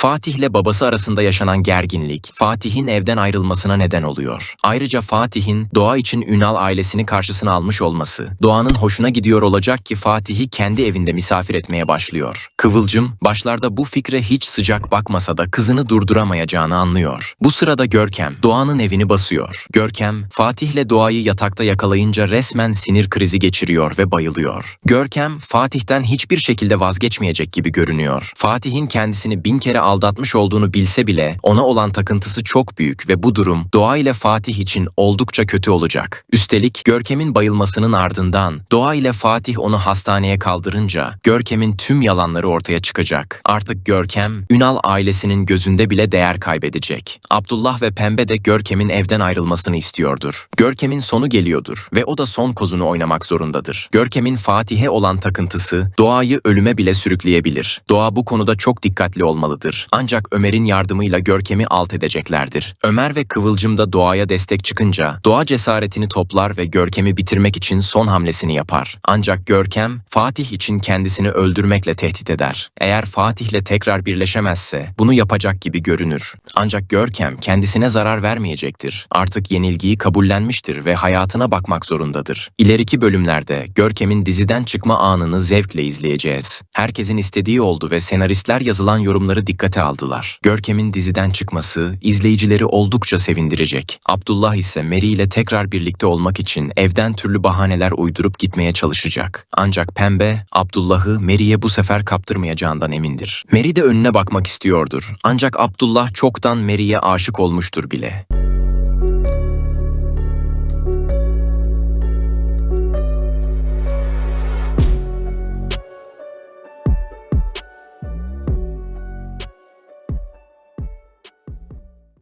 Fatih ile babası arasında yaşanan gerginlik, Fatih'in evden ayrılmasına neden oluyor. Ayrıca Fatih'in Doğa için Ünal ailesini karşısına almış olması, Doğan'ın hoşuna gidiyor olacak ki Fatih'i kendi evinde misafir etmeye başlıyor. Kıvılcım, başlarda bu fikre hiç sıcak bakmasa da kızını durduramayacağını anlıyor. Bu sırada Görkem, Doğan'ın evini basıyor. Görkem, Fatih'le Doğa'yı yatakta yakalayınca resmen sinir krizi geçiriyor ve bayılıyor. Görkem, Fatih'ten hiçbir şekilde vazgeçmeyecek gibi görünüyor. Fatih'in kendisini bin kere aldatmış olduğunu bilse bile ona olan takıntısı çok büyük ve bu durum Doğa ile Fatih için oldukça kötü olacak. Üstelik Görkem'in bayılmasının ardından Doğa ile Fatih onu hastaneye kaldırınca Görkem'in tüm yalanları ortaya çıkacak. Artık Görkem, Ünal ailesinin gözünde bile değer kaybedecek. Abdullah ve Pembe de Görkem'in evden ayrılmasını istiyordur. Görkem'in sonu geliyordur ve o da son kozunu oynamak zorundadır. Görkem'in Fatih'e olan takıntısı Doğa'yı ölüme bile sürükleyebilir. Doğa bu konuda çok dikkatli olmalıdır. Ancak Ömer'in yardımıyla Görkem'i alt edeceklerdir. Ömer ve Kıvılcım da Doğa'ya destek çıkınca Doğa cesaretini toplar ve Görkem'i bitirmek için son hamlesini yapar. Ancak Görkem Fatih için kendisini öldürmekle tehdit eder. Eğer Fatih'le tekrar birleşemezse bunu yapacak gibi görünür. Ancak Görkem kendisine zarar vermeyecektir. Artık yenilgiyi kabullenmiştir ve hayatına bakmak zorundadır. İleriki bölümlerde Görkem'in diziden çıkma anını zevkle izleyeceğiz. Herkesin istediği oldu ve senaristler yazılan yorumları dikkate aldılar. Görkem'in diziden çıkması izleyicileri oldukça sevindirecek. Abdullah ise Mary ile tekrar birlikte olmak için evden türlü bahaneler uydurup gitmeye çalışacak. Ancak Pembe, Abdullah'ı Mary'e bu sefer kaptırmayacağından emindir. Mary de önüne bakmak istiyordur. Ancak Abdullah çoktan Mary'e aşık olmuştur bile.